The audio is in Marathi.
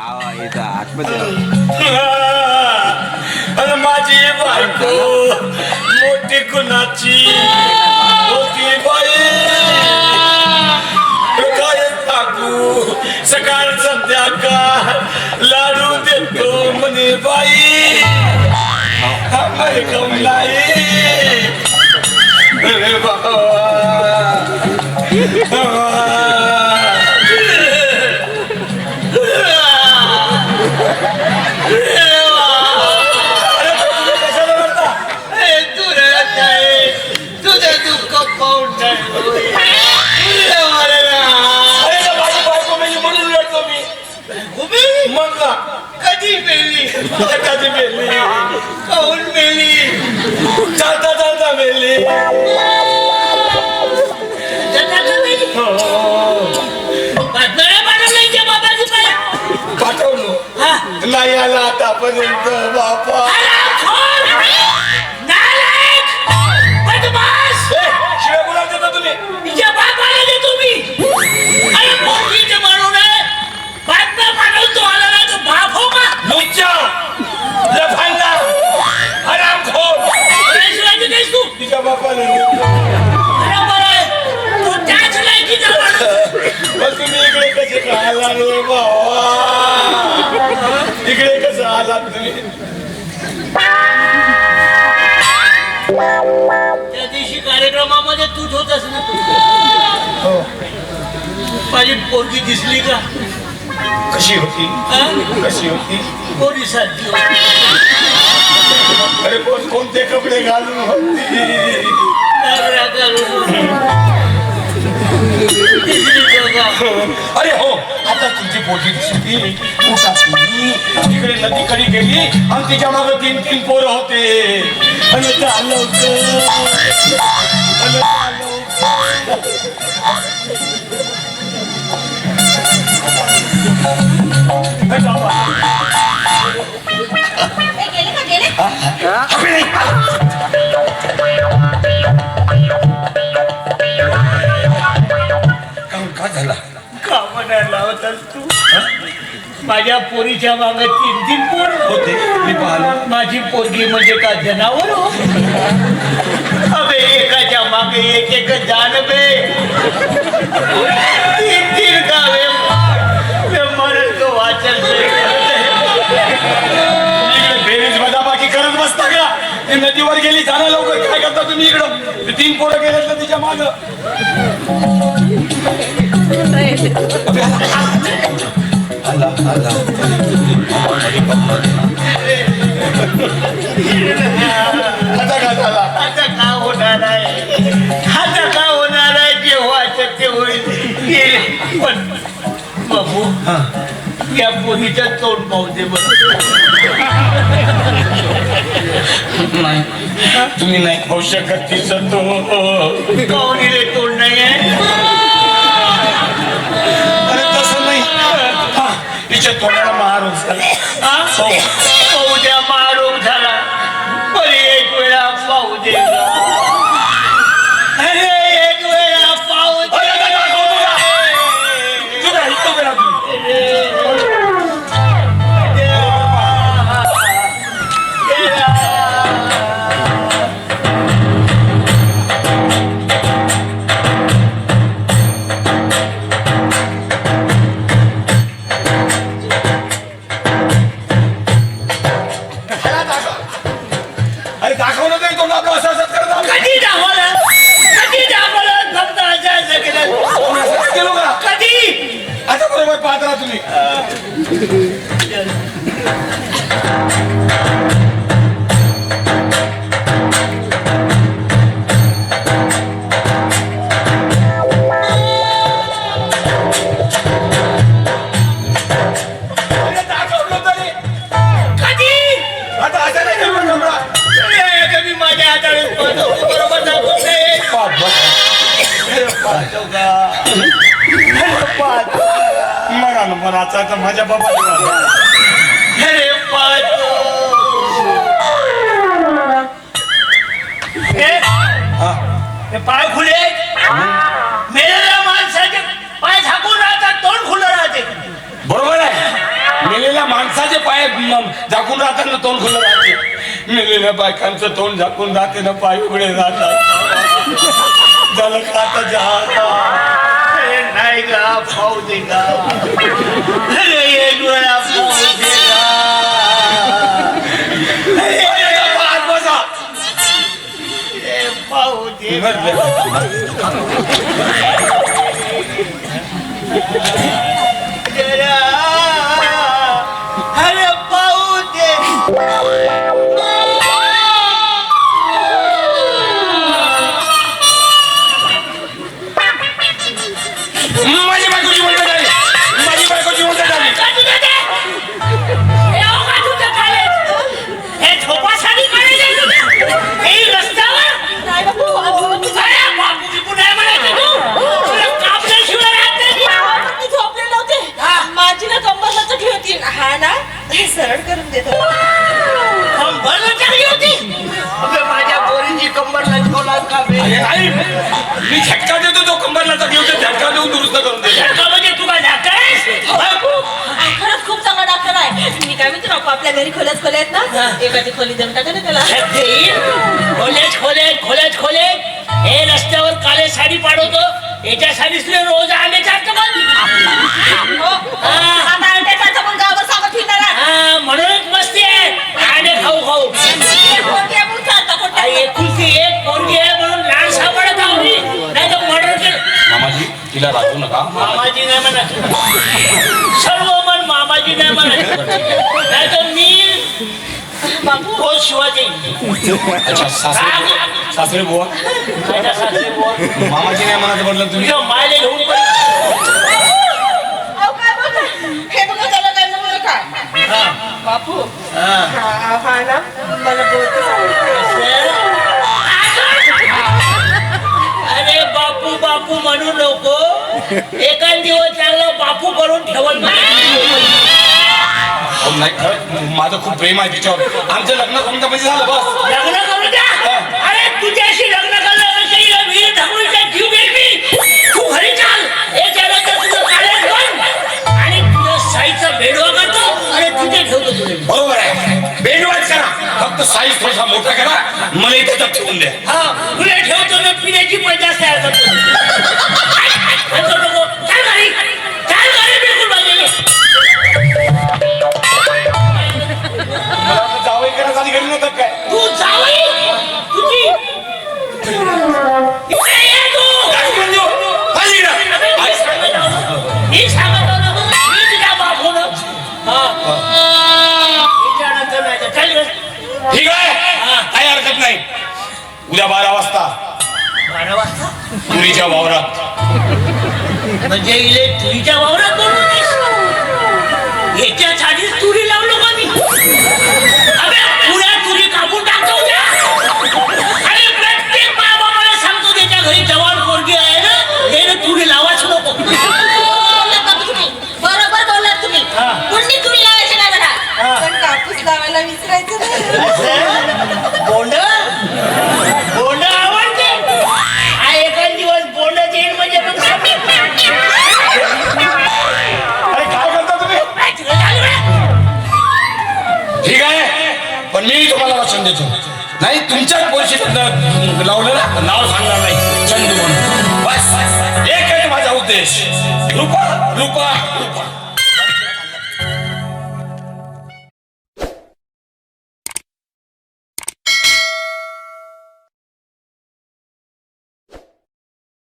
आतमध्ये माझी बायको मोठी कुणाची मोठी बाई. काय टाकू सकाळ संध्याकाळ लाडू देतो म्हणे बाई. आम्हाला कमलाई बाबा. पाठवलो नाही आला आतापर्यंत बापा आला रे बाबा इकडे कसं आलात तुम्ही त्या दिवशी कार्यक्रमामध्ये तूच होतास ना माझी पोरगी दिसली का? कशी होती? हा? कशी होती? पोरी सारखी होती. अरे कोण कोणते कपडे घालून होती? अरे हो आता तुमची पोटी दिसली. उसासली तिकडे नदीकडे गेली आणि तिच्यामागे तीन तीन पोरं होते. आणि ते आलं माझ्या पोरीच्या मागे तीन तीन पोर होते. मी पाहिलो. माझी पोरगी म्हणजे का जनावर हो? अबे एकाच्या मागे एक एक जान बे. तीन तीन गावे ते मरण तो वाचन बेरीज करत बसता का? ती नदीवर गेली जाणं लवकर. काय करता तुम्ही इकडं? तीन पोरं गेलेत ना तिच्या माग. आता काय होणार आहे आता का होणार आहे जेव्हा ते होईल ये. पण बाबू या पोरीचं तोंड पाहू दे बरं नाही तुम्ही नाही खाऊ शकत तिचं तो पाहुणीले तोंड नाही आहे Oh. मनाचा तर माझ्या बाबा हे पाय खुले. मेलेल्या माणसाचे पाय झाकून राहतात तोंड खुलं राहते. बरोबर आहे. मेलेल्या माणसाचे पाय झाकून राहतात ना तोंड खुलं राहते. मेलेल्या बायकांचं तोंड झाकून राहते ना पाय उघडे राहतात. झालं का आता नाही का पाहू दे का पाहू दे हा ना सरळ करून देतो. अबे, माझ्या पोरीची कंबर लचकवलास का बे? अरे नाही मी झटका देतो तो कंबरला जगली होती झटका देऊन दुरुस्त करून देतो. खरंच खूप चांगला डॉक्टर आहे. मी काय म्हणते नको आपल्या घरी खोल्याच खोल्या आहेत ना? एखादी खोली देऊन टाका ना त्याला. खोलेच खोले हे रस्त्यावर काले साडी पाडवतो. याच्या रोज आले चालतो का हो. आता अंड्याचा पण गावावर सांगत फिरणार आहे. हा, म्हणूनच मस्ती आहे. आणे खाऊ खाऊ. हे एकुलती एक पोरगी आहे म्हणून लाड सापडत मी नाही तर मर्डर केलं. मामाजी तिला राखू नका. मामाजी नाही म्हणत. सर्व मन मामाजी नाही म्हणत. नाही तर मी तो शिवाजी. अच्छा सासरे सासरे बुवा. माझ्या सासरे बुवा. मामाजी नाही म्हणायचं म्हटलं तुम्ही? तुझ्या मायले घेऊन पण अहो, काय बोलताय? हे बघा त्याला काय म्हणलं काय हा, बापू. हा. ना मला बोलतो अरे बापू बापू म्हणू नको. एका दिवस चांगला बापू करून ठेवत नाही. माझं खूप प्रेम आहे तिच्यावर. आमचं लग्न कोणतं म्हणजे झालं बस? साईज थोडासा मोठा करा मला इथे ठेवून द्या हा तुला ठेवतो ना पिण्याची पैदास तयार करतो बिलकुल जावई घरी नव्हतं काय तू जावई तुझी इकडे ये तू काय करून देऊ? खाली इकडं. मी सांगत आहो. मी सांगत आहो ना. मी तुझा बाप होणं. हा. विचारायचं नाही तर चल रे. ठीक आहे? काही हरकत नाही. उद्या बारा वाजता. बारा वाजता? पुरीच्या वावरात. म्हणजे इले तुरीच्या वावरात नाही चंदू